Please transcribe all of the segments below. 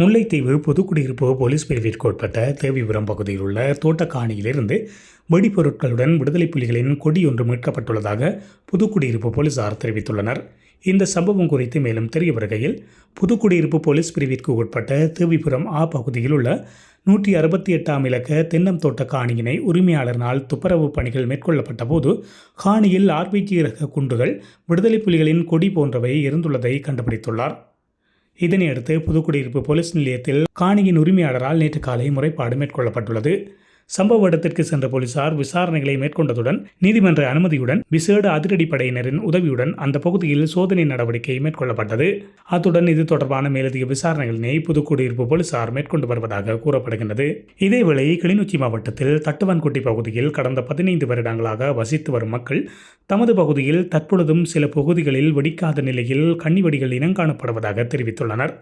Mullaitivu பொதுக்குடியிருப்பு police பிரிவிற்கு உட்பட்ட தேவிபுரம் பகுதியில் உள்ள தோட்டக்காணியிலிருந்து வெடிபொருட்களுடன் விடுதலை புலிகளின் கொடி ஒன்று மீட்கப்பட்டுள்ளதாக புதுக்குடியிருப்பு போலீசார் தெரிவித்துள்ளனர். இந்த சம்பவம் குறித்து மேலும் தெரிய வருகையில் புதுக்குடியிருப்பு போலீஸ் பிரிவிற்கு உட்பட்ட தேவிபுரம் ஆ பகுதியில் உள்ள நூற்றி அறுபத்தி எட்டாம் இலக்க தென்னம் தோட்ட காணியினை உரிமையாளரினால் துப்புரவு பணிகள் மேற்கொள்ளப்பட்ட போது காணியில் ஆர்பிஜி ரக குண்டுகள் விடுதலை புலிகளின் கொடி போன்றவை இருந்துள்ளதை கண்டுபிடித்துள்ளார். இதனையடுத்து புதுக்குடியிருப்பு போலீஸ் நிலையத்தில் காணியின் உரிமையாளரால் நேற்று காலை முறைப்பாடு மேற்கொள்ளப்பட்டுள்ளது. சம்பவ இடத்திற்கு சென்ற போலீசார் விசாரணைகளை மேற்கொண்டதுடன் நீதிமன்ற அனுமதியுடன் விசேட அதிரடிப்படையினரின் உதவியுடன் அந்த பகுதியில் சோதனை நடவடிக்கை மேற்கொள்ளப்பட்டது. அத்துடன் இது தொடர்பான மேலதிக விசாரணைகளினை புதுக்குடியிருப்பு போலீசார் மேற்கொண்டு வருவதாக கூறப்படுகின்றது. இதேவேளை கிளிநொச்சி மாவட்டத்தில் தட்டுவன்குட்டி பகுதியில் கடந்த பதினைந்து வருடங்களாக வசித்து வரும் மக்கள் தமது பகுதியில் தற்பொழுதும் சில பகுதிகளில் வெடிக்காத நிலையில் கன்னிவெடிகள் இனங்காணப்படுவதாக தெரிவித்துள்ளனர்.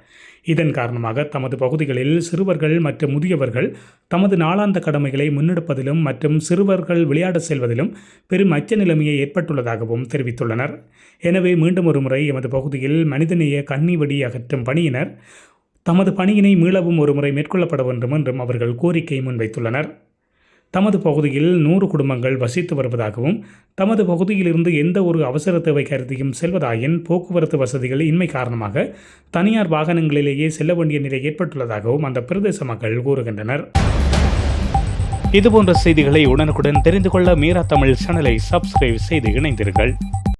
இதன் காரணமாக தமது பகுதிகளில் சிறுவர்கள் மற்றும் முதியவர்கள் தமது நாளாந்த கடமைகளை முன்னெடுப்பதிலும் மற்றும் சிறுவர்கள் விளையாட செல்வதிலும் பெரும் அச்ச நிலைமையை ஏற்பட்டுள்ளதாகவும் தெரிவித்துள்ளனர். எனவே மீண்டும் ஒரு முறை எமது பகுதியில் மனிதநேய கன்னிவெடி அகற்றும் பணியினர் தமது பணியினை மீளவும் ஒருமுறை மேற்கொள்ளப்பட வேண்டும் என்றும் அவர்கள் கோரிக்கை முன்வைத்துள்ளனர். தமது பகுதியில் நூறு குடும்பங்கள் வசித்து வருவதாகவும் தமது பகுதியிலிருந்து எந்த ஒரு அவசர தேவை கருதியும் செல்வதாயின் போக்குவரத்து வசதிகள் இன்மை காரணமாக தனியார் வாகனங்களிலேயே செல்ல வேண்டிய நிலை ஏற்பட்டுள்ளதாகவும் அந்த பிரதேச மக்கள் கூறுகின்றனர். இதுபோன்ற செய்திகளை உடனுக்குடன் தெரிந்து கொள்ள மீரா தமிழ் சேனலை சப்ஸ்கிரைப் செய்து இணைந்தீர்கள்